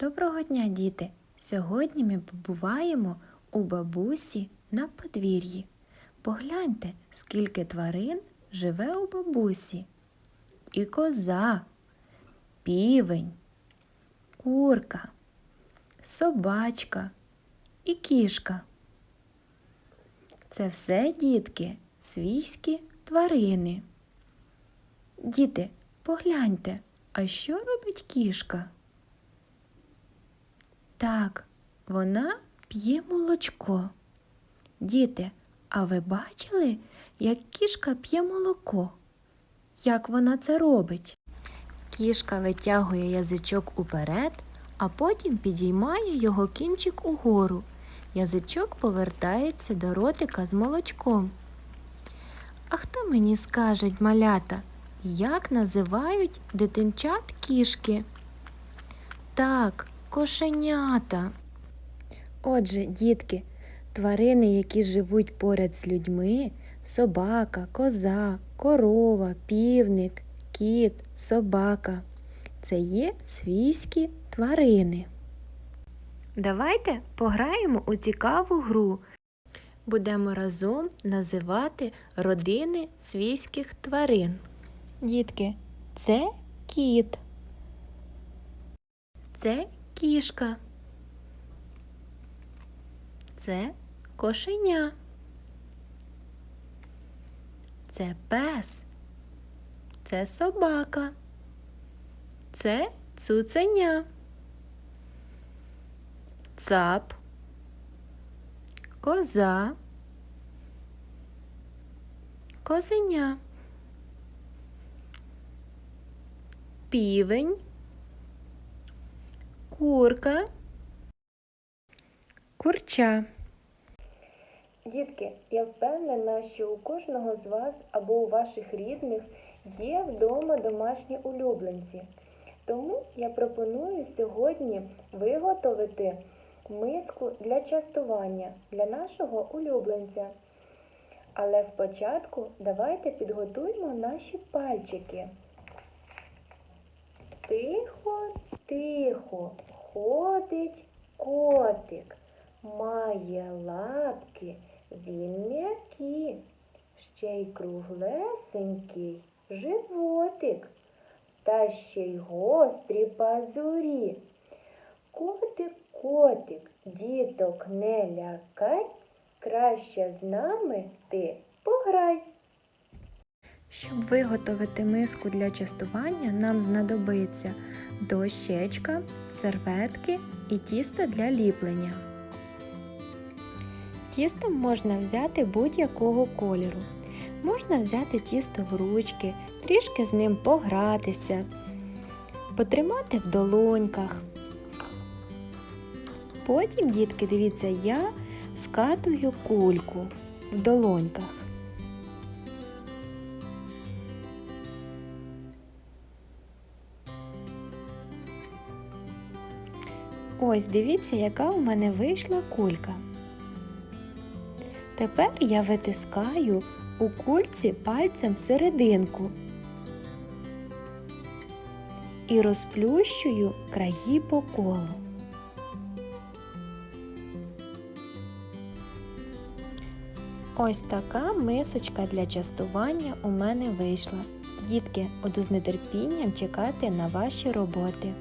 Доброго дня, діти! Сьогодні ми побуваємо у бабусі на подвір'ї. Погляньте, скільки тварин живе у бабусі. І коза, півень, курка, собачка і кішка. Це все, дітки, свійські тварини. Діти, погляньте, а що робить кішка? Так, вона п'є молочко. Діти, а ви бачили, як кішка п'є молоко? Як вона це робить? Кішка витягує язичок уперед, а потім підіймає його кінчик угору. Язичок повертається до ротика з молочком. А хто мені скаже, малята, як називають дитинчат кішки? Так, кошенята. Отже, дітки, тварини, які живуть поряд з людьми, собака, коза, корова, півник, кіт, собака. Це є свійські тварини. Давайте пограємо у цікаву гру. Будемо разом називати родини свійських тварин. Дітки, це кіт. Це кішка. Це кошеня. Це пес. Це собака. Це цуценя. Цап. Коза. Козеня. Півень курка, курча. Дітки, я впевнена, що у кожного з вас або у ваших рідних є вдома домашні улюбленці. Тому я пропоную сьогодні виготовити миску для частування для нашого улюбленця. Але спочатку давайте підготуємо наші пальчики. Тихо, тихо, ходить котик, має лапки, він м'які, ще й круглесенький животик, та ще й гострі пазурі. Котик, котик, діток не лякай, краще з нами ти пограй. Щоб виготовити миску для частування, нам знадобиться дощечка, серветки і тісто для ліплення. Тісто можна взяти будь-якого кольору. Можна взяти тісто в ручки, трішки з ним погратися, потримати в долоньках. Потім, дітки, дивіться, я скатую кульку в долоньках. Ось дивіться, яка у мене вийшла кулька. Тепер я витискаю у кульці пальцем серединку і розплющую краї по колу. Ось така мисочка для частування у мене вийшла. Дітки, буду з нетерпінням чекати на ваші роботи.